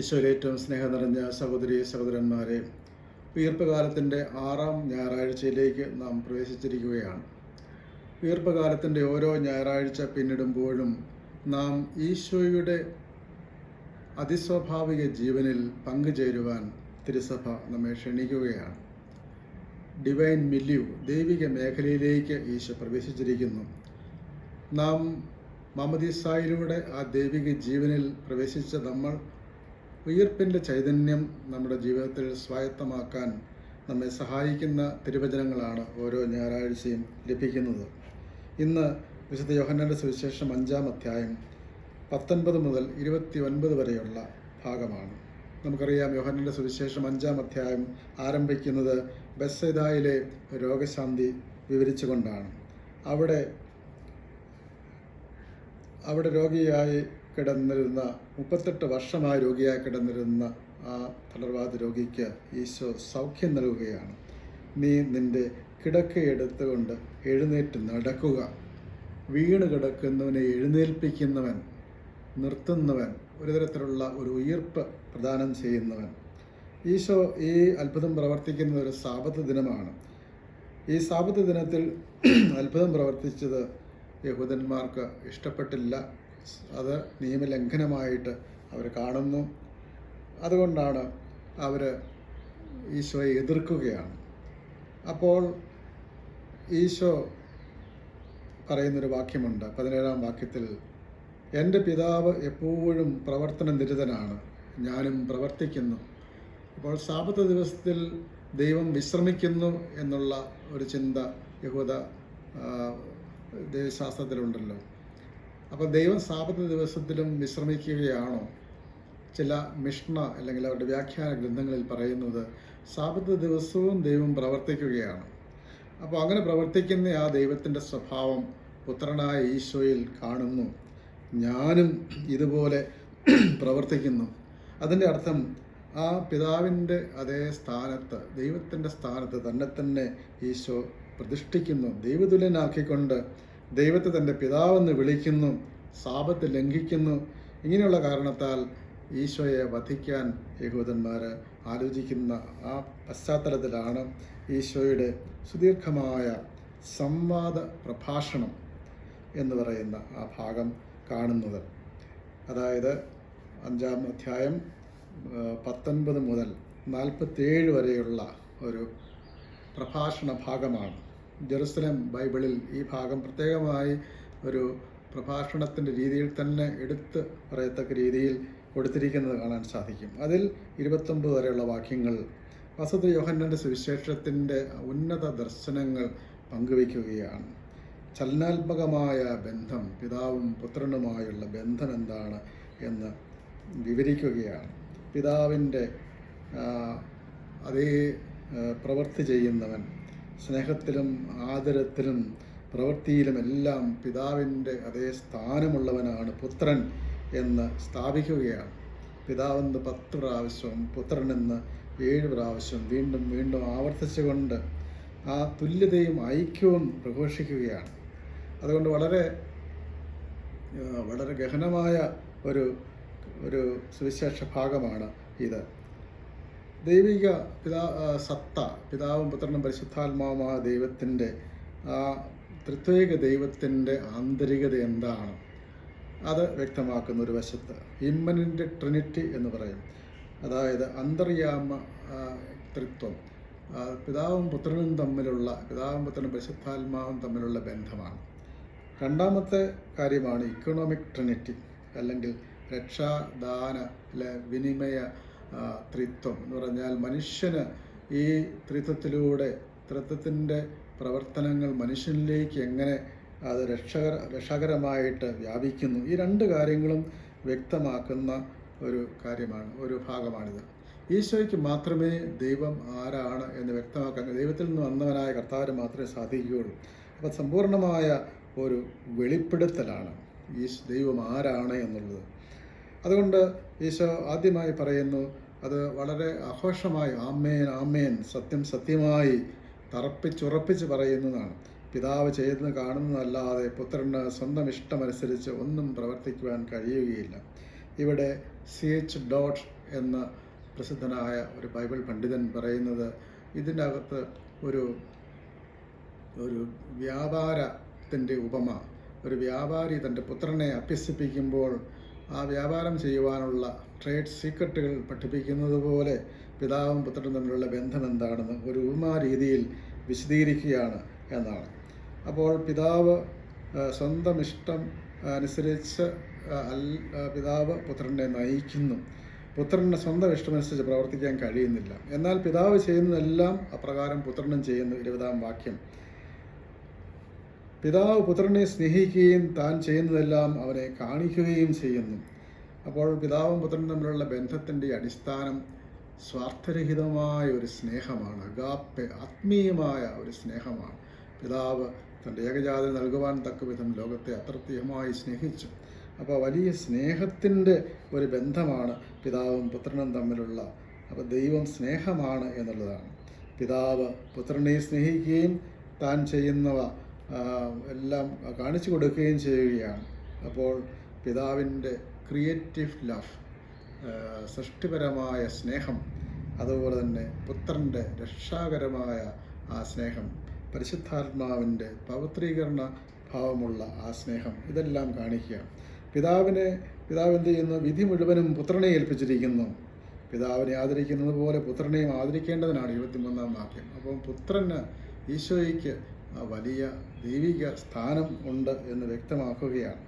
ഈശോയിലെ ഏറ്റവും സ്നേഹം നിറഞ്ഞ സഹോദരി സഹോദരന്മാരെ വീർപ്പകാലത്തിന്റെ ആറാം ഞായറാഴ്ചയിലേക്ക് നാം പ്രവേശിച്ചിരിക്കുകയാണ്. വീർപ്പകാലത്തിന്റെ ഓരോ ഞായറാഴ്ച പിന്നിടുമ്പോഴും നാം ഈശോയുടെ അതിസ്വാഭാവിക ജീവനിൽ പങ്കുചേരുവാൻ തിരുസഭ നമ്മെ ക്ഷണിക്കുകയാണ്. ഡിവൈൻ മില്യു ദൈവിക മേഖലയിലേക്ക് ഈശോ പ്രവേശിച്ചിരിക്കുന്നു. നാം മമദീസായിലൂടെ ആ ദൈവിക ജീവനിൽ പ്രവേശിച്ച നമ്മൾ ഉയർപ്പിന്റെ ചൈതന്യം നമ്മുടെ ജീവിതത്തിൽ സ്വായത്തമാക്കാൻ നമ്മെ സഹായിക്കുന്ന തിരുവചനങ്ങളാണ് ഓരോ ഞായറാഴ്ചയും ലഭിക്കുന്നത്. ഇന്ന് വിശുദ്ധ യോഹന്നാന്റെ സുവിശേഷം അഞ്ചാം അധ്യായം പത്തൊൻപത് മുതൽ ഇരുപത്തി ഒൻപത് വരെയുള്ള ഭാഗമാണ്. നമുക്കറിയാം യോഹന്നാന്റെ സുവിശേഷം അഞ്ചാം അധ്യായം ആരംഭിക്കുന്നത് ബെസ്സൈദായിലെ രോഗശാന്തി വിവരിച്ചുകൊണ്ടാണ്. അവിടെ അവിടെ രോഗിയായി കിടന്നിരുന്ന മുപ്പത്തെട്ട് വർഷമായി രോഗിയായി കിടന്നിരുന്ന ആ തളർവാദ രോഗിക്ക് ഈശോ സൗഖ്യം നൽകുകയാണ്. നീ നിന്റെ കിടക്കയെടുത്തുകൊണ്ട് എഴുന്നേറ്റ് നടക്കുക. വീണ് കിടക്കുന്നവനെ എഴുന്നേൽപ്പിക്കുന്നവൻ നിർത്തുന്നവൻ ഒരു തരത്തിലുള്ള ഒരു ഉയർപ്പ് പ്രദാനം ചെയ്യുന്നവൻ. ഈശോ ഈ അത്ഭുതം പ്രവർത്തിക്കുന്ന ഒരു സാപത്ത് ദിനമാണ്. ഈ സാപത്ത് ദിനത്തിൽ അത്ഭുതം പ്രവർത്തിച്ചത് യഹൂദന്മാർക്ക് ഇഷ്ടപ്പെട്ടില്ല. അത് നിയമലംഘനമായിട്ട് അവർ കാണുന്നു. അതുകൊണ്ടാണ് അവർ ഈശോയെ എതിർക്കുകയാണ്. അപ്പോൾ ഈശോ പറയുന്നൊരു വാക്യമുണ്ട്. പതിനേഴാം വാക്യത്തിൽ എന്റെ പിതാവ് എപ്പോഴും പ്രവർത്തന നിരതനാണ്. ഞാനും പ്രവർത്തിക്കുന്നു. അപ്പോൾ സാപത്ത് ദിവസത്തിൽ ദൈവം വിശ്രമിക്കുന്നു എന്നുള്ള ഒരു ചിന്ത യഹൂദ ദൈവശാസ്ത്രത്തിലുണ്ടല്ലോ. അപ്പോൾ ദൈവം സാപത്ത് ദിവസത്തിലും വിശ്രമിക്കുകയാണോ? ചില മിഷ്ണ അല്ലെങ്കിൽ അവരുടെ വ്യാഖ്യാന ഗ്രന്ഥങ്ങളിൽ പറയുന്നത് സാപത്ത് ദിവസവും ദൈവം പ്രവർത്തിക്കുകയാണ്. അപ്പോൾ അങ്ങനെ പ്രവർത്തിക്കുന്ന ആ ദൈവത്തിന്റെ സ്വഭാവം പുത്രനായ ഈശോയിൽ കാണുന്നു. ഞാനും ഇതുപോലെ പ്രവർത്തിക്കുന്നു. അതിന്റെ അർത്ഥം ആ പിതാവിന്റെ അതേ സ്ഥാനത്ത് ദൈവത്തിന്റെ സ്ഥാനത്ത് തന്നെ തന്നെ ഈശോ പ്രതിഷ്ഠിക്കുന്നു. ദൈവതുല്യനാക്കിക്കൊണ്ട് ദൈവത്തെ തന്റെ പിതാവെന്ന് വിളിക്കുന്നു സാപത്ത് ലംഘിക്കുന്നു. ഇങ്ങനെയുള്ള കാരണത്താൽ ഈശോയെ വധിക്കാൻ യഹൂദന്മാർ ആലോചിക്കുന്ന ആ പശ്ചാത്തലത്തിലാണ് ഈശോയുടെ സുദീർഘമായ സംവാദ പ്രഭാഷണം എന്ന് പറയുന്ന ആ ഭാഗം കാണുന്നത്. അതായത് അഞ്ചാം അധ്യായം പത്തൊൻപത് മുതൽ നാൽപ്പത്തേഴ് വരെയുള്ള ഒരു പ്രഭാഷണ ഭാഗമാണ്. ജെറുസലേം ബൈബിളിൽ ഈ ഭാഗം പ്രത്യേകമായി ഒരു പ്രഭാഷണത്തിന്റെ രീതിയിൽ തന്നെ എടുത്ത് പറയത്തക്ക രീതിയിൽ കൊടുത്തിരിക്കുന്നത് കാണാൻ സാധിക്കും. അതിൽ ഇരുപത്തൊമ്പത് വരെയുള്ള വാക്യങ്ങൾ വസതി യോഹന്നന്റെ സുവിശേഷത്തിന്റെ ഉന്നത ദർശനങ്ങൾ പങ്കുവയ്ക്കുകയാണ്. ചലനാത്മകമായ ബന്ധം പിതാവും പുത്രനുമായുള്ള ബന്ധം എന്താണ് എന്ന് വിവരിക്കുകയാണ്. പിതാവിന്റെ അതേ പ്രവൃത്തി ചെയ്യുന്നവൻ സ്നേഹത്തിലും ആദരത്തിലും പ്രവൃത്തിയിലും എല്ലാം പിതാവിന്റെ അതേ സ്ഥാനമുള്ളവനാണ് പുത്രൻ എന്ന് സ്ഥാപിക്കുകയാണ്. പിതാവെന്ന് പത്ത് പ്രാവശ്യവും പുത്രനെന്ന് ഏഴ് പ്രാവശ്യം വീണ്ടും വീണ്ടും ആവർത്തിച്ചുകൊണ്ട് ആ തുല്യതയും ഐക്യവും പ്രഘോഷിക്കുകയാണ്. അതുകൊണ്ട് വളരെ വളരെ ഗഹനമായ ഒരു ഒരു സുവിശേഷ ഭാഗമാണ് ഇത്. ദൈവിക പിതാ സത്ത പിതാവും പുത്രനും പരിശുദ്ധാത്മാവുമായ ദൈവത്തിന്റെ ആ ത്രിത്വേക ദൈവത്തിന്റെ ആന്തരികത എന്താണ്? അത് വ്യക്തമാക്കുന്ന ഒരു വശത്ത് ഇമ്മനിന്റെ ട്രിനിറ്റി എന്ന് പറയും. അതായത് അന്തർയാമ തൃത്വം പിതാവും പുത്രനും തമ്മിലുള്ള പിതാവും പുത്രനും പരിശുദ്ധാത്മാവും തമ്മിലുള്ള ബന്ധമാണ്. രണ്ടാമത്തെ കാര്യമാണ് ഇക്കണോമിക് ട്രിനിറ്റി അല്ലെങ്കിൽ രക്ഷാദാന വിനിമയ ത്രിത്വം എന്ന് പറഞ്ഞാൽ മനുഷ്യന് ഈ ത്രിത്വത്തിലൂടെ ത്രിത്വത്തിന്റെ പ്രവർത്തനങ്ങൾ മനുഷ്യനിലേക്ക് എങ്ങനെ അത് രക്ഷകര രക്ഷകരമായിട്ട് വ്യാപിക്കുന്നു. ഈ രണ്ട് കാര്യങ്ങളും വ്യക്തമാക്കുന്ന ഒരു കാര്യമാണ് ഒരു ഭാഗമാണിത്. ഈശോയ്ക്ക് മാത്രമേ ദൈവം ആരാണ് എന്ന് വ്യക്തമാക്കാൻ ദൈവത്തിൽ നിന്ന് വന്നവനായ കർത്താവിന് മാത്രമേ സാധിക്കുകയുള്ളൂ. അപ്പോൾ സമ്പൂർണമായ ഒരു വെളിപ്പെടുത്തലാണ് ഈ ദൈവം ആരാണ് എന്നുള്ളത്. അതുകൊണ്ട് ഈശോ ആദ്യമായി പറയുന്നു അത് വളരെ ആഘോഷമായി ആമേൻ ആമേൻ സത്യം സത്യമായി തറപ്പിച്ചുറപ്പിച്ച് പറയുന്നതാണ്. പിതാവ് ചെയ്യുന്നത് കാണുന്നതല്ലാതെ പുത്രന് സ്വന്തം ഇഷ്ടമനുസരിച്ച് ഒന്നും പ്രവർത്തിക്കുവാൻ കഴിയുകയില്ല. ഇവിടെ സി എച്ച് ഡോട്ട് എന്ന പ്രസിദ്ധനായ ഒരു ബൈബിൾ പണ്ഡിതൻ പറയുന്നത് ഇതിന്റെ അകത്ത് ഒരു ഒരു വ്യാപാരത്തിന്റെ ഉപമ ഒരു വ്യാപാരി തന്റെ പുത്രനെ അഭ്യസിപ്പിക്കുമ്പോൾ ആ വ്യാപാരം ചെയ്യുവാനുള്ള ട്രേഡ് സീക്രട്ടുകൾ പഠിപ്പിക്കുന്നത് പോലെ പിതാവും പുത്രനും തമ്മിലുള്ള ബന്ധം എന്താണെന്ന് ഒരു ഉപമാ രീതിയിൽ വിശദീകരിക്കുകയാണ് എന്നാണ്. അപ്പോൾ പിതാവ് സ്വന്തം ഇഷ്ടം അനുസരിച്ച് പിതാവ് പുത്രനെ നയിക്കുന്നു. പുത്രന് സ്വന്തം ഇഷ്ടമനുസരിച്ച് പ്രവർത്തിക്കാൻ കഴിയുന്നില്ല. എന്നാൽ പിതാവ് ചെയ്യുന്നതെല്ലാം അപ്രകാരം പുത്രനും ചെയ്യുന്നു. ഇരുപതാം വാക്യം. പിതാവ് പുത്രനെ സ്നേഹിക്കുകയും താൻ ചെയ്യുന്നതെല്ലാം അവനെ കാണിക്കുകയും ചെയ്യുന്നു. അപ്പോൾ പിതാവും പുത്രനും തമ്മിലുള്ള ബന്ധത്തിന്റെ അടിസ്ഥാനം സ്വാർത്ഥരഹിതമായ ഒരു സ്നേഹമാണ്. അഗാപ്പെ ആത്മീയമായ ഒരു സ്നേഹമാണ്. പിതാവ് തന്റെ ഏകജാതി നൽകുവാൻ തക്കവിധം ലോകത്തെ അത്രത്യമായി സ്നേഹിച്ചു. അപ്പോൾ വലിയ സ്നേഹത്തിന്റെ ഒരു ബന്ധമാണ് പിതാവും പുത്രനും തമ്മിലുള്ള. അപ്പോൾ ദൈവം സ്നേഹമാണ് എന്നുള്ളതാണ്. പിതാവ് പുത്രനെ സ്നേഹിക്കുകയും താൻ ചെയ്യുന്നവ എല്ലാം കാണിച്ചു കൊടുക്കുകയും ചെയ്യുകയാണ്. അപ്പോൾ പിതാവിന്റെ ക്രിയേറ്റീവ് ലവ് സൃഷ്ടിപരമായ സ്നേഹം അതുപോലെ തന്നെ പുത്രന്റെ രക്ഷാകരമായ ആ സ്നേഹം പരിശുദ്ധാത്മാവിന്റെ പവിത്രീകരണ ഭാവമുള്ള ആ സ്നേഹം ഇതെല്ലാം കാണിക്കുക പിതാവിനെ പിതാവ് എന്ത് ചെയ്യുന്നു? വിധി മുഴുവനും പുത്രനെ ഏൽപ്പിച്ചിരിക്കുന്നു. പിതാവിനെ ആദരിക്കുന്നത് പോലെ പുത്രനെയും ആദരിക്കേണ്ടതിനാണ് ഇരുപത്തിമൂന്നാം വാക്യം. അപ്പം പുത്രന് ഈശോയ്ക്ക് വലിയ ദൈവിക സ്ഥാനം ഉണ്ട് എന്ന് വ്യക്തമാക്കുകയാണ്.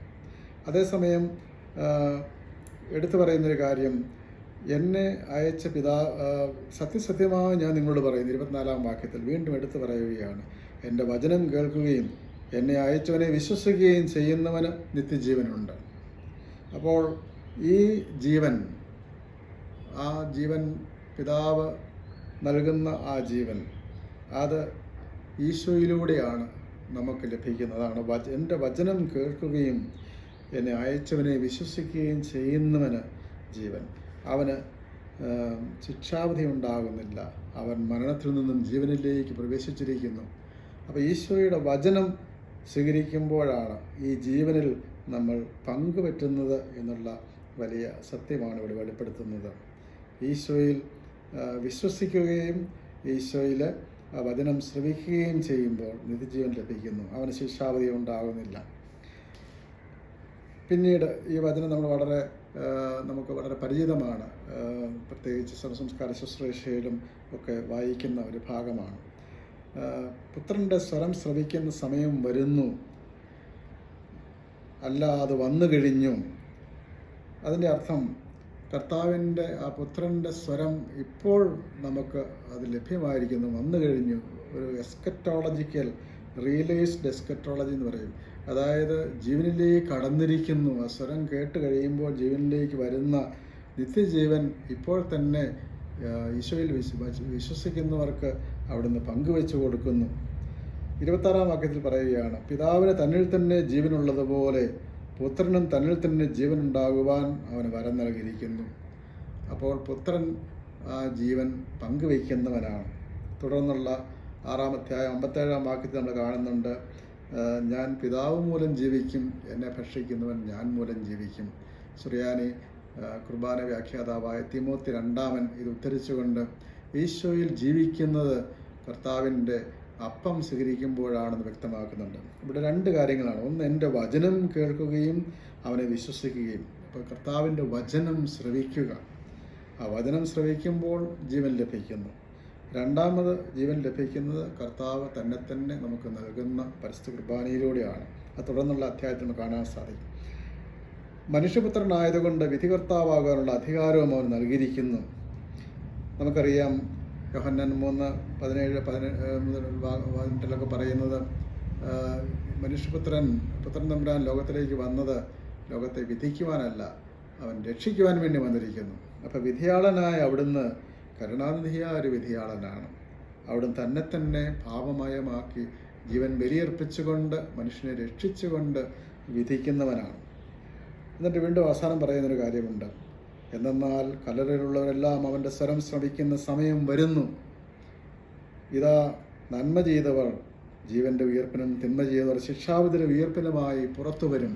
അതേസമയം എടുത്തു പറയുന്നൊരു കാര്യം എന്നെ അയച്ച പിതാ സത്യസത്യമായി ഞാൻ നിങ്ങളോട് പറയുന്നു. ഇരുപത്തിനാലാം വാക്യത്തിൽ വീണ്ടും എടുത്തു പറയുകയാണ്. എന്റെ വചനം കേൾക്കുകയും എന്നെ അയച്ചവനെ വിശ്വസിക്കുകയും ചെയ്യുന്നവന് നിത്യജീവനുണ്ട്. അപ്പോൾ ഈ ജീവൻ ആ ജീവൻ പിതാവ് നൽകുന്ന ആ ജീവൻ അത് ഈശോയിലൂടെയാണ് നമുക്ക് ലഭിക്കുന്നതാണ്. വച എന്റെ വചനം കേൾക്കുകയും എന്നെ അയച്ചവനെ വിശ്വസിക്കുകയും ചെയ്യുന്നവന് ജീവൻ. അവന് ശിക്ഷാവധി ഉണ്ടാകുന്നില്ല. അവൻ മരണത്തിൽ നിന്നും ജീവനിലേക്ക് പ്രവേശിച്ചിരിക്കുന്നു. അപ്പോൾ ഈശോയുടെ വചനം സ്വീകരിക്കുമ്പോഴാണ് ഈ ജീവനിൽ നമ്മൾ പങ്കുപറ്റുന്നത് എന്നുള്ള വലിയ സത്യമാണ് ഇവിടെ വെളിപ്പെടുത്തുന്നത്. ഈശോയിൽ വിശ്വസിക്കുകയും ഈശോയിൽ വചനം ശ്രവിക്കുകയും ചെയ്യുമ്പോൾ നിത്യജീവൻ ലഭിക്കുന്നു. അവന് ശിക്ഷാവധി ഉണ്ടാകുന്നില്ല. പിന്നീട് ഈ വചനം നമ്മൾ വളരെ നമുക്ക് വളരെ പരിചിതമാണ്. പ്രത്യേകിച്ച് സർവസംസ്കാര ശുശ്രൂഷയിലും ഒക്കെ വായിക്കുന്ന ഒരു ഭാഗമാണ്. പുത്രന്റെ സ്വരം ശ്രവിക്കുന്ന സമയം വരുന്നു. അല്ല അത് വന്നു കഴിഞ്ഞു. അതിന്റെ അർത്ഥം കർത്താവിന്റെ ആ പുത്രന്റെ സ്വരം ഇപ്പോൾ നമുക്ക് അത് ലഭ്യമായിരിക്കുന്നു. വന്നു കഴിഞ്ഞു. ഒരു എസ്കറ്റോളജിക്കൽ റിയലൈസ്ഡ് എസ്കറ്റോളജി എന്ന് പറയും. അതായത് ജീവനിലേക്ക് കടന്നിരിക്കുന്നു. ആ സ്വരം കേട്ട് കഴിയുമ്പോൾ ജീവനിലേക്ക് വരുന്ന നിത്യജീവൻ ഇപ്പോൾ തന്നെ ഈശോയിൽ വിശ്വസി വിശ്വസിക്കുന്നവർക്ക് അവിടുന്ന് പങ്കുവെച്ചു കൊടുക്കുന്നു. ഇരുപത്താറാം വാക്യത്തിൽ പറയുകയാണ് പിതാവിന് തന്നിൽ തന്നെ ജീവനുള്ളതുപോലെ പുത്രനും തന്നിൽ തന്നെ ജീവൻ ഉണ്ടാകുവാൻ അവന് വരം നൽകിയിരിക്കുന്നു. അപ്പോൾ പുത്രൻ ആ ജീവൻ പങ്കുവയ്ക്കുന്നവനാണ്. തുടർന്നുള്ള ആറാമധ്യായം അമ്പത്തേഴാം വാക്യത്തിൽ നമ്മൾ കാണുന്നുണ്ട് ഞാൻ പിതാവ് മൂലം ജീവിക്കും എന്നെ ഭക്ഷിക്കുന്നവൻ ഞാൻ മൂലം ജീവിക്കും. സുറിയാനി കുർബാന വ്യാഖ്യാതാവായ തിമോത്തി രണ്ടാമൻ ഇത് ഉദ്ധരിച്ചുകൊണ്ട് ഈശോയിൽ ജീവിക്കുന്നത് കർത്താവിന്റെ അപ്പം സ്വീകരിക്കുമ്പോഴാണെന്ന് വ്യക്തമാക്കുന്നുണ്ട്. ഇവിടെ രണ്ട് കാര്യങ്ങളാണ്. ഒന്ന് എന്റെ വചനം കേൾക്കുകയും അവനെ വിശ്വസിക്കുകയും. അപ്പോൾ കർത്താവിന്റെ വചനം ശ്രവിക്കുക. ആ വചനം ശ്രവിക്കുമ്പോൾ ജീവൻ ലഭിക്കുന്നു. രണ്ടാമത് ജീവൻ ലഭിക്കുന്നത് കർത്താവ് തന്നെ തന്നെ നമുക്ക് നൽകുന്ന പരിസ്ഥിതി കുർബാനയിലൂടെയാണ്. അത് തുടർന്നുള്ള അധ്യായത്തിൽ നമുക്ക് കാണാൻ സാധിക്കും. മനുഷ്യപുത്രനായതുകൊണ്ട് വിധികർത്താവാകാനുള്ള അധികാരവും അവൻ നൽകിയിരിക്കുന്നു. നമുക്കറിയാം യോഹന്നാൻ മൂന്ന് പതിനേഴ് പതിനെട്ടിലൊക്കെ പറയുന്നത് മനുഷ്യപുത്രൻ പുത്രൻ തമ്പുരാൻ ലോകത്തിലേക്ക് വന്നത് ലോകത്തെ വിധിക്കുവാനല്ല അവൻ രക്ഷിക്കുവാൻ വേണ്ടി വന്നിരിക്കുന്നു. അപ്പോൾ വിധിയാളനായ അവിടുന്ന് കരുണാനിധിയായ ഒരു വിധിയാളനാണ്. അവിടുന്ന് തന്നെ തന്നെ പാപമയമാക്കി ജീവൻ ബലിയർപ്പിച്ചുകൊണ്ട് മനുഷ്യനെ രക്ഷിച്ചുകൊണ്ട് വിധിക്കുന്നവനാണ്. എന്നിട്ട് വീണ്ടും അവസാനം പറയുന്നൊരു കാര്യമുണ്ട്. എന്തെന്നാൽ കലരലുള്ളവരെല്ലാം അവന്റെ സ്വരം ശ്രമിക്കുന്ന സമയം വരുന്നു. ഇതാ നന്മ ചെയ്തവർ ജീവന്റെ ഉയർപ്പിനും തിന്മ ചെയ്തവർ ശിക്ഷാവിധിയുടെ ഉയർപ്പിനുമായി പുറത്തു വരും.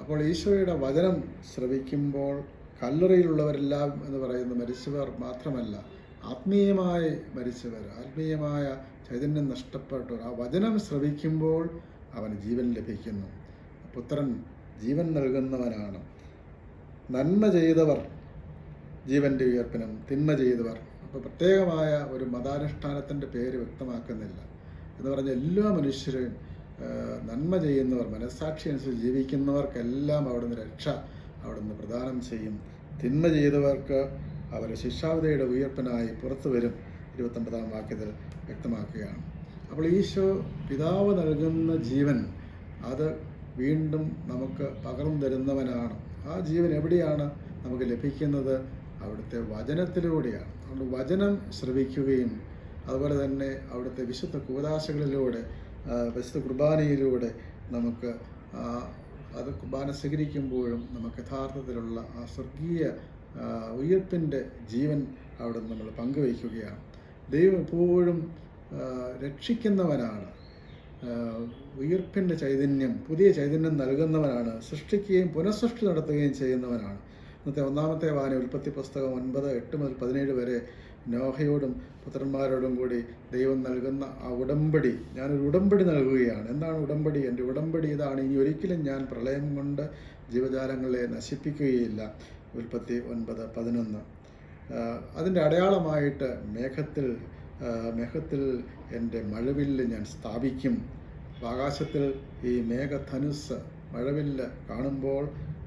അപ്പോൾ ഈശോയുടെ വചനം ശ്രവിക്കുമ്പോൾ കല്ലറയിലുള്ളവരെല്ലാം എന്ന് പറയുന്ന മരിച്ചവർ മാത്രമല്ല ആത്മീയമായി മരിച്ചവർ ആത്മീയമായ ചൈതന്യം നഷ്ടപ്പെട്ടവർ ആ വചനം ശ്രവിക്കുമ്പോൾ അവന് ജീവൻ ലഭിക്കുന്നു. പുത്രൻ ജീവൻ നൽകുന്നവനാണ്. നന്മ ചെയ്തവർ ജീവന്റെ ഉയർപ്പിനും തിന്മ ചെയ്തവർ. അപ്പോൾ പ്രത്യേകമായ ഒരു മതാനുഷ്ഠാനത്തിന്റെ പേര് വ്യക്തമാക്കുന്നില്ല. എന്ന് പറഞ്ഞാൽ എല്ലാ മനുഷ്യരും നന്മ ചെയ്യുന്നവർ മനസ്സാക്ഷി അനുസരിച്ച് ജീവിക്കുന്നവർക്കെല്ലാം അവിടുന്ന് രക്ഷ അവിടുന്ന് പ്രദാനം ചെയ്യും. തിന്മ ചെയ്തവർക്ക് അവർ ശിക്ഷാവിധയുടെ ഉയർപ്പിനായി പുറത്തു വരും. ഇരുപത്തൊമ്പതാം വാക്യത്തിൽ വ്യക്തമാക്കുകയാണ്. അപ്പോൾ ഈശോ പിതാവ് നൽകുന്ന ജീവൻ അത് വീണ്ടും നമുക്ക് പകർന്നു തരുന്നവനാണ്. ആ ജീവൻ എവിടെയാണ് നമുക്ക് ലഭിക്കുന്നത്? അവിടുത്തെ വചനത്തിലൂടെയാണ്. അതുകൊണ്ട് വചനം ശ്രവിക്കുകയും അതുപോലെ തന്നെ അവിടുത്തെ വിശുദ്ധ കൂതാശകളിലൂടെ വിശുദ്ധ കുർബാനയിലൂടെ നമുക്ക് അത് കുർബാന സ്വീകരിക്കുമ്പോഴും നമുക്ക് യഥാർത്ഥത്തിലുള്ള ആ സ്വർഗീയ ഉയർപ്പിന്റെ ജീവൻ അവിടെ നമ്മൾ പങ്കുവയ്ക്കുകയാണ്. ദൈവം എപ്പോഴും രക്ഷിക്കുന്നവനാണ്. ഉയിർപ്പിന്റെ ചൈതന്യം പുതിയ ചൈതന്യം നൽകുന്നവനാണ്. സൃഷ്ടിക്കുകയും പുനഃസൃഷ്ടി നടത്തുകയും ചെയ്യുന്നവനാണ്. ഇന്നത്തെ ഒന്നാമത്തെ വാന ഉൽപ്പത്തി പുസ്തകം ഒൻപത് എട്ട് മുതൽ പതിനേഴ് വരെ നോഹയോടും പുത്രന്മാരോടും കൂടി ദൈവം നൽകുന്ന ആ ഉടമ്പടി. ഞാനൊരു ഉടമ്പടി നൽകുകയാണ്. എന്താണ് ഉടമ്പടി? എന്റെ ഉടമ്പടി ഇതാണ്. ഇനി ഒരിക്കലും ഞാൻ പ്രളയം കൊണ്ട് ജീവജാലങ്ങളെ നശിപ്പിക്കുകയില്ല. ഉൽപ്പത്തി ഒൻപത് പതിനൊന്ന്. അതിന്റെ അടയാളമായിട്ട് മേഘത്തിൽ മേഘത്തിൽ എന്റെ മഴവില്ല് ഞാൻ സ്ഥാപിക്കും. ആകാശത്തിൽ ഈ മേഘധനുസ് മഴവില്ല് കാണുമ്പോൾ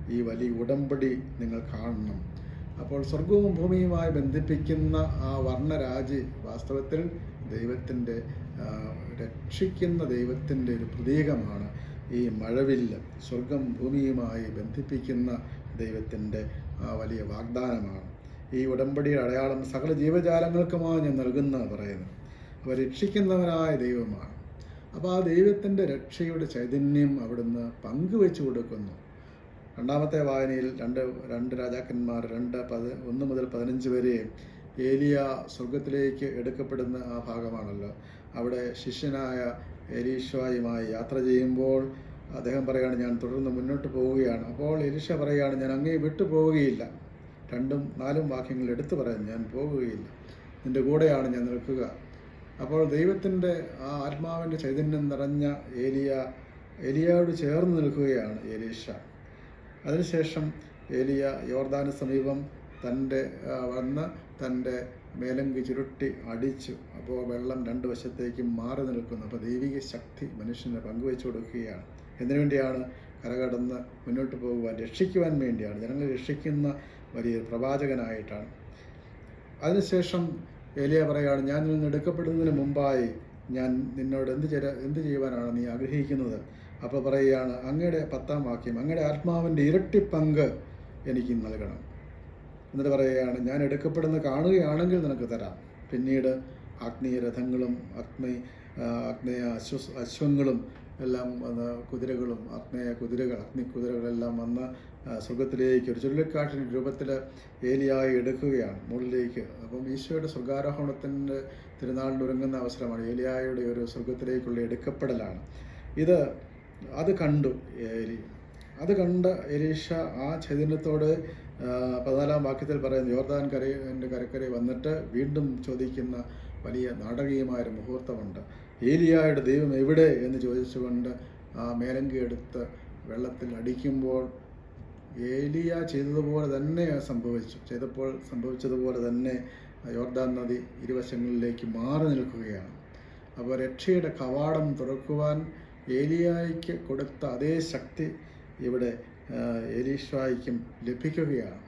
ഈ വലിയ ഉടമ്പടി നിങ്ങൾ കാണണം. അപ്പോൾ സ്വർഗവും ഭൂമിയുമായി ബന്ധിപ്പിക്കുന്ന ആ വർണരാജി വാസ്തവത്തിൽ ദൈവത്തിന്റെ രക്ഷിക്കുന്ന ദൈവത്തിന്റെ ഒരു പ്രതീകമാണ് ഈ മഴവില്ല്. സ്വർഗം ഭൂമിയുമായി ബന്ധിപ്പിക്കുന്ന ദൈവത്തിന്റെ ആ വലിയ വാഗ്ദാനമാണ്. ഈ ഉടമ്പടിയുടെ അടയാളം സകല ജീവജാലങ്ങൾക്കുമാണ് ഞാൻ നൽകുന്ന പറയുന്നത് അവ രക്ഷിക്കുന്നവനായ ദൈവമാണ്. അപ്പോൾ ആ ദൈവത്തിന്റെ രക്ഷയുടെ ചൈതന്യം അവിടുന്ന് പങ്കുവെച്ചു കൊടുക്കുന്നു. രണ്ടാമത്തെ വായനയിൽ രണ്ട് രണ്ട് രാജാക്കന്മാർ രണ്ട് പത് ഒന്ന് മുതൽ പതിനഞ്ച് വരെ ഏലിയ സ്വർഗത്തിലേക്ക് എടുക്കപ്പെടുന്ന ആ ഭാഗമാണല്ലോ. അവിടെ ശിഷ്യനായ എലീഷയുമായി യാത്ര ചെയ്യുമ്പോൾ അദ്ദേഹം പറയുകയാണ് ഞാൻ തുടർന്ന് മുന്നോട്ട് പോവുകയാണ്. അപ്പോൾ എലീഷ പറയുകയാണ് ഞാൻ അങ്ങേ വിട്ടു പോവുകയില്ല. രണ്ടും നാലും വാക്യങ്ങൾ എടുത്തു പറയാൻ ഞാൻ പോകുകയില്ല. നിന്റെ കൂടെയാണ് ഞാൻ നിൽക്കുക. അപ്പോൾ ദൈവത്തിന്റെ ആ ആത്മാവിന്റെ ചൈതന്യം നിറഞ്ഞ ഏലിയ ഏലിയയോട് ചേർന്ന് നിൽക്കുകയാണ് ഏലീഷ അതിനുശേഷം ഏലിയ യോർദാന് സമീപം തന്റെ വന്ന് തന്റെ മേലങ്കി ചുരുട്ടി അടിച്ചു. അപ്പോൾ വെള്ളം രണ്ട് വശത്തേക്കും മാറി നിൽക്കുന്നു. അപ്പോൾ ദൈവിക ശക്തി മനുഷ്യന് പങ്കുവെച്ചു കൊടുക്കുകയാണ്. എന്തിനു വേണ്ടിയാണ് കരകടന്ന് മുന്നോട്ട് പോകുവാൻ രക്ഷിക്കുവാൻ വേണ്ടിയാണ്. ജനങ്ങളെ രക്ഷിക്കുന്ന വലിയ പ്രവാചകനായിട്ടാണ്. അതിനുശേഷം ഏലിയ പറയുകയാണ് ഞാൻ നിന്ന് എടുക്കപ്പെടുന്നതിന് മുമ്പായി ഞാൻ നിന്നോട് എന്ത് ചെയ്യ എന്ത് ചെയ്യുവാനാണ് നീ ആഗ്രഹിക്കുന്നത്? അപ്പോൾ പറയുകയാണ് അങ്ങയുടെ പത്താം വാക്യം അങ്ങയുടെ ആത്മാവിന്റെ ഇരട്ടി പങ്ക് എനിക്ക് നൽകണം. എന്നിട്ട് പറയുകയാണ് ഞാൻ എടുക്കപ്പെടുന്ന കാണുകയാണെങ്കിൽ നിനക്ക് തരാം. പിന്നീട് ആഗ്നേയ രഥങ്ങളും അഗ്നി അശ്വ അശ്വങ്ങളും എല്ലാം വന്ന് കുതിരകളും ആത്മേയ കുതിരകൾ അഗ്നി കുതിരകളെല്ലാം വന്ന് സ്വർഗത്തിലേക്ക് ഒരു ചുഴലിക്കാറ്റിന്റെ രൂപത്തിൽ ഏലിയായി എടുക്കുകയാണ് മുകളിലേക്ക്. അപ്പം ഈശോയുടെ സ്വർഗാരോഹണത്തിന്റെ തിരുനാളിനൊരുങ്ങുന്ന അവസരമാണ് ഏലിയായുടെ ഒരു സ്വർഗത്തിലേക്കുള്ള എടുക്കപ്പെടലാണ്. ഇത് അത് കണ്ടു ഏലി. അത് കണ്ട എലീഷ ആ ചൈതന്യത്തോട് പതിനാലാം വാക്യത്തിൽ പറയുന്ന യോർദാൻ കരയുടെ കരക്കരെ വന്നിട്ട് വീണ്ടും ചോദിക്കുന്ന വലിയ നാടകീയമായൊരു മുഹൂർത്തമുണ്ട്. ഏലിയായുടെ ദൈവം എവിടെ? എന്ന് ചോദിച്ചുകൊണ്ട് ആ മേലങ്കി എടുത്ത് വെള്ളത്തിൽ അടിക്കുമ്പോൾ ഏലിയ ചെയ്തതുപോലെ തന്നെ സംഭവിച്ചു. ചെയ്തപ്പോൾ സംഭവിച്ചതുപോലെ തന്നെ യോർദാൻ നദി ഇരുവശങ്ങളിലേക്ക് മാറി നിൽക്കുകയാണ്. അപ്പോൾ രക്ഷയുടെ കവാടം തുറക്കുവാൻ ഏലിയായിക്ക് കൊടുത്ത അതേ ശക്തി ഇവിടെ ഏലീഷായിക്കും ലഭിക്കുകയാണ്.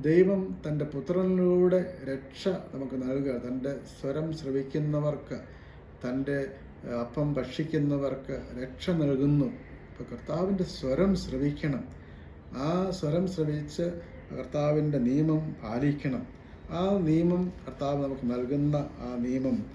ദൈവം തന്റെ പുത്രനിലൂടെ രക്ഷ നമുക്ക് നൽകുക തന്റെ സ്വരം ശ്രവിക്കുന്നവർക്ക് തന്റെ അപ്പം ഭക്ഷിക്കുന്നവർക്ക് രക്ഷ നൽകുന്നു. ഇപ്പോൾ കർത്താവിന്റെ സ്വരം ശ്രവിക്കണം. ആ സ്വരം ശ്രവിച്ച് കർത്താവിന്റെ നിയമം പാലിക്കണം. ആ നിയമം കർത്താവ് നമുക്ക് നൽകുന്ന ആ നിയമം.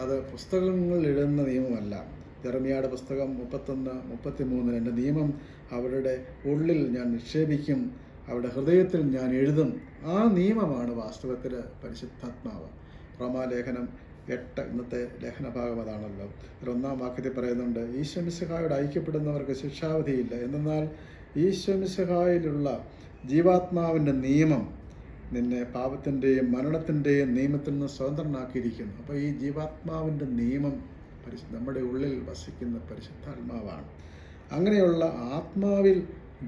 അത് പുസ്തകങ്ങളിൽ ഇടുന്ന നിയമമല്ല. ജെറമിയായുടെ പുസ്തകം മുപ്പത്തൊന്ന് മുപ്പത്തിമൂന്നിന് എന്റെ നിയമം അവരുടെ ഉള്ളിൽ ഞാൻ നിക്ഷേപിക്കും അവരുടെ ഹൃദയത്തിൽ ഞാൻ എഴുതും. ആ നിയമമാണ് വാസ്തവത്തിൽ പരിശുദ്ധാത്മാവ്. റോമാലേഖനം എട്ട് ഇന്നത്തെ ലേഖന ഭാഗം അതാണല്ലോ ഒന്നാം വാക്യത്തിൽ പറയുന്നുണ്ട് ഈശ്വമിസഹായോട് ഐക്യപ്പെടുന്നവർക്ക് ശിക്ഷാവധിയില്ല എന്നാൽ ഈശ്വമിസഹായിലുള്ള ജീവാത്മാവിന്റെ നിയമം നിന്നെ പാപത്തിന്റെയും മരണത്തിന്റെയും നിയമത്തിൽ നിന്ന് സ്വതന്ത്രനാക്കിയിരിക്കുന്നു. അപ്പോൾ ഈ ജീവാത്മാവിന്റെ നിയമം പരിശു നമ്മുടെ ഉള്ളിൽ വസിക്കുന്ന പരിശുദ്ധാത്മാവാണ്. അങ്ങനെയുള്ള ആത്മാവിൽ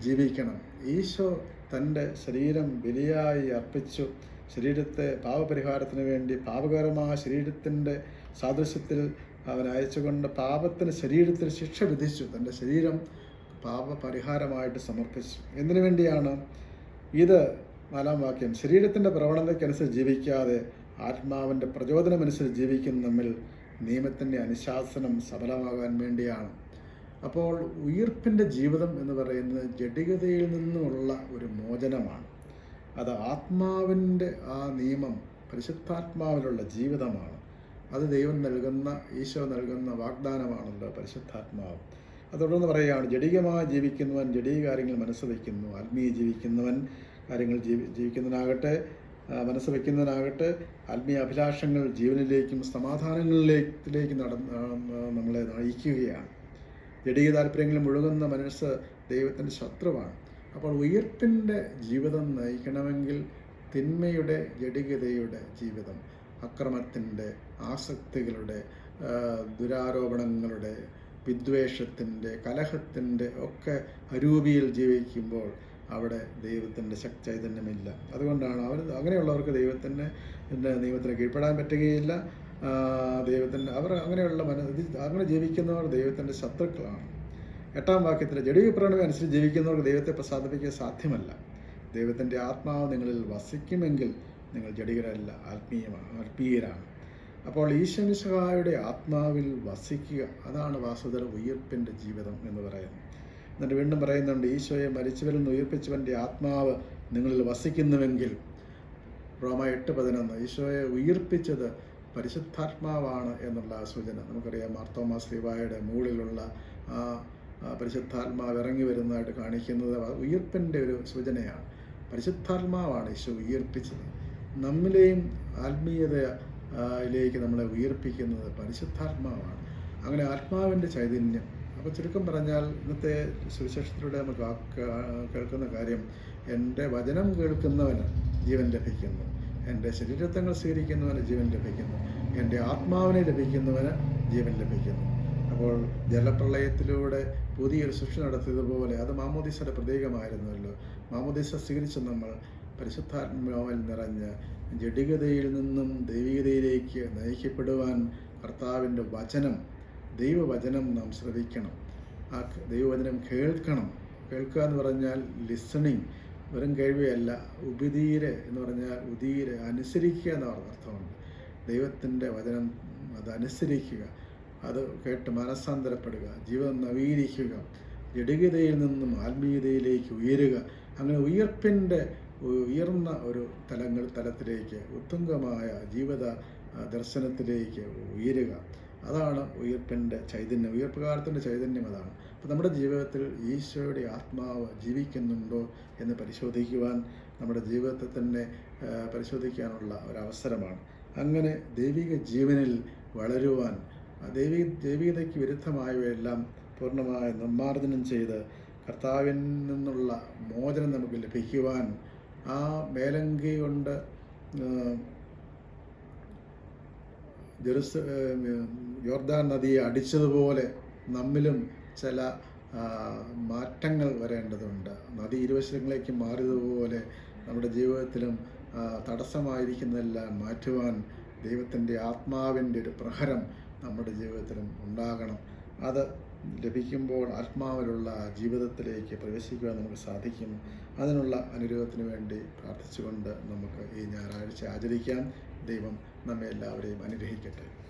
ജീവിക്കണം. ഈശോ തന്റെ ശരീരം ബലിയായി അർപ്പിച്ചു. ശരീരത്തെ പാപപരിഹാരത്തിന് വേണ്ടി പാപകരമായ ശരീരത്തിന്റെ സാദൃശ്യത്തിൽ അവൻ അയച്ചുകൊണ്ട് പാപത്തിന് ശരീരത്തിൽ ശിക്ഷ വിധിച്ചു. തന്റെ ശരീരം പാപപരിഹാരമായിട്ട് സമർപ്പിച്ചു. എന്തിനു വേണ്ടിയാണ്? ഇത് നാലാം വാക്യം. ശരീരത്തിന്റെ പ്രവണതയ്ക്കനുസരിച്ച് ജീവിക്കാതെ ആത്മാവിന്റെ പ്രചോദനമനുസരിച്ച് ജീവിക്കുന്ന നമ്മിൽ നിയമത്തിന്റെ അനുശാസനം സഫലമാകാൻ വേണ്ടിയാണ്. അപ്പോൾ ഉയർപ്പിന്റെ ജീവിതം എന്ന് പറയുന്നത് ജഡികതയിൽ നിന്നുള്ള ഒരു മോചനമാണ്. അത് ആത്മാവിന്റെ ആ നിയമം പരിശുദ്ധാത്മാവിലുള്ള ജീവിതമാണ്. അത് ദൈവം നൽകുന്ന ഈശോ നൽകുന്ന വാഗ്ദാനമാണല്ലോ പരിശുദ്ധാത്മാവ്. അത് തുടർന്ന് പറയുകയാണ് ജഡികമായി ജീവിക്കുന്നവൻ ജഡീയ കാര്യങ്ങൾ മനസ്സ് വയ്ക്കുന്നു. ആത്മീയ ജീവിക്കുന്നവൻ കാര്യങ്ങൾ ജീവി ജീവിക്കുന്നതിനാകട്ടെ മനസ്സ് വയ്ക്കുന്നതിനാകട്ടെ ആത്മീയ അഭിലാഷങ്ങൾ ജീവനിലേക്കും സമാധാനങ്ങളിലേക്ക് നട നമ്മളെ നയിക്കുകയാണ്. ജഡീയ താല്പര്യങ്ങളിൽ മുഴുകുന്ന മനസ്സ് ദൈവത്തിന്റെ ശത്രുവാണ്. അപ്പോൾ ഉയർപ്പിന്റെ ജീവിതം നയിക്കണമെങ്കിൽ തിന്മയുടെ ജടികതയുടെ ജീവിതം അക്രമത്തിന്റെ ആസക്തികളുടെ ദുരാരോപണങ്ങളുടെ വിദ്വേഷത്തിന്റെ കലഹത്തിന്റെ ഒക്കെ അരൂപിയിൽ ജീവിക്കുമ്പോൾ അവിടെ ദൈവത്തിന്റെ ശക്തി ചൈതന്യമില്ല. അതുകൊണ്ടാണ് അവർ അങ്ങനെയുള്ളവർക്ക് ദൈവത്തിന്റെ നിയമത്തിന് കീഴ്പ്പെടാൻ പറ്റുകയില്ല. ദൈവത്തിന്റെ അവർ അങ്ങനെയുള്ള മന അങ്ങനെ ജീവിക്കുന്നവർ ദൈവത്തിന്റെ ശത്രുക്കളാണ്. എട്ടാം വാക്യത്തിൽ ജഡീയ പ്രവണത അനുസരിച്ച് ജീവിക്കുന്നവർക്ക് ദൈവത്തെ പ്രസാദിപ്പിക്കാൻ സാധ്യമല്ല. ദൈവത്തിന്റെ ആത്മാവ് നിങ്ങളിൽ വസിക്കുമെങ്കിൽ നിങ്ങൾ ജഡികരല്ല ആത്മീയമാണ് ആത്മീയരാണ്. അപ്പോൾ ഈശ്വമിശഹായുടെ ആത്മാവിൽ വസിക്കുക അതാണ് വാസുദര ഉയർപ്പിന്റെ ജീവിതം എന്ന് പറയുന്നത് എന്നിട്ട് വീണ്ടും പറയുന്നുണ്ട് ഈശോയെ മരിച്ചവരിൽ നിന്ന് ഉയർപ്പിച്ചവന്റെ ആത്മാവ് നിങ്ങളിൽ വസിക്കുന്നുവെങ്കിൽ. റോമ എട്ട് പതിനൊന്ന് ഈശോയെ ഉയർപ്പിച്ചത് പരിശുദ്ധാത്മാവാണ് എന്നുള്ള സൂചന. നമുക്കറിയാം മാർത്തോമാ ശ്രീവായുടെ മുകളിലുള്ള ആ പരിശുദ്ധാത്മാവ് ഇറങ്ങി വരുന്നതായിട്ട് കാണിക്കുന്നത് ഉയർപ്പിന്റെ ഒരു സൂചനയാണ്. പരിശുദ്ധാത്മാവാണ് യേശു ഉയർപ്പിച്ചത്. നമ്മിലെയും ആത്മീയതയിലേക്ക് നമ്മളെ ഉയർപ്പിക്കുന്നത് പരിശുദ്ധാത്മാവാണ്. അങ്ങനെ ആത്മാവിന്റെ ചൈതന്യം. അപ്പോൾ ചുരുക്കം പറഞ്ഞാൽ ഇന്നത്തെ സുവിശേഷത്തിലൂടെ നമുക്ക് കേൾക്കുന്ന കാര്യം എന്റെ വചനം കേൾക്കുന്നവന് ജീവൻ ലഭിക്കുന്നു. എന്റെ ശരീരത്തങ്ങൾ സ്വീകരിക്കുന്നവന് ജീവൻ ലഭിക്കുന്നു. എന്റെ ആത്മാവിനെ ലഭിക്കുന്നവന് ജീവൻ ലഭിക്കുന്നു. അപ്പോൾ ജലപ്രളയത്തിലൂടെ പുതിയൊരു സൃഷ്ടി നടത്തിയതുപോലെ അത് മാമോദീസയുടെ പ്രതീകമായിരുന്നല്ലോ. മാമോദീസ സ്വീകരിച്ച നമ്മൾ പരിശുദ്ധാത്മാവിൽ നിറഞ്ഞ് ജഡികതയിൽ നിന്നും ദൈവികതയിലേക്ക് നയിക്കപ്പെടുവാൻ കർത്താവിന്റെ വചനം ദൈവവചനം നാം ശ്രവിക്കണം ആ ദൈവവചനം കേൾക്കണം. കേൾക്കുക എന്ന് പറഞ്ഞാൽ ലിസണിങ് വെറും കഴിവയല്ല ഉപധീരെ എന്ന് പറഞ്ഞാൽ ഉദീരെ അനുസരിക്കുക എന്ന അർത്ഥമുണ്ട് ദൈവത്തിന്റെ വചനം അത് അനുസരിക്കുക. അത് കേട്ട് മനസ്സാന്തരപ്പെടുക ജീവിതം നവീകരിക്കുക ജടികതയിൽ നിന്നും ആത്മീയതയിലേക്ക് ഉയരുക. അങ്ങനെ ഉയർപ്പിന്റെ ഉയർന്ന ഒരു തലങ്ങൾ തലത്തിലേക്ക് ഉത്തുംഗമായ ജീവിത ദർശനത്തിലേക്ക് ഉയരുക. അതാണ് ഉയർപ്പിന്റെ ചൈതന്യം. ഉയർപ്പ് കാലത്തിന്റെ ചൈതന്യം അതാണ്. അപ്പോൾ നമ്മുടെ ജീവിതത്തിൽ ഈശോയുടെ ആത്മാവ് ജീവിക്കുന്നുണ്ടോ എന്ന് പരിശോധിക്കുവാൻ നമ്മുടെ ജീവിതത്തെ തന്നെ പരിശോധിക്കാനുള്ള ഒരവസരമാണ് അങ്ങനെ ദൈവിക ജീവനിൽ വളരുവാൻ ദൈവി ദേവീതയ്ക്ക് വിരുദ്ധമായവയെല്ലാം പൂർണമായി നിർമ്മാർജനം ചെയ്ത് കർത്താവിൽ നിന്നുള്ള മോചനം നമുക്ക് ലഭിക്കുവാൻ ആ മേലങ്കി കൊണ്ട് ജെറുസ് യോർദാൻ നദിയെ അടിച്ചതുപോലെ നമ്മിലും ചില മാറ്റങ്ങൾ വരേണ്ടതുണ്ട്. നദി ഇരുവശങ്ങളിലേക്ക് മാറിയതുപോലെ നമ്മുടെ ജീവിതത്തിലും തടസ്സമായിരിക്കുന്നതെല്ലാം മാറ്റുവാൻ ദൈവത്തിന്റെ ആത്മാവിന്റെ ഒരു പ്രഹരം നമ്മുടെ ജീവിതത്തിലും ഉണ്ടാകണം. അത് ലഭിക്കുമ്പോൾ ആത്മാവിലുള്ള ജീവിതത്തിലേക്ക് പ്രവേശിക്കുവാൻ നമുക്ക് സാധിക്കും. അതിനുള്ള അനുഗ്രഹത്തിന് വേണ്ടി പ്രാർത്ഥിച്ചുകൊണ്ട് നമുക്ക് ഈ ഞായറാഴ്ച ആചരിക്കാം. ദൈവം നമ്മെ എല്ലാവരെയും അനുഗ്രഹിക്കട്ടെ.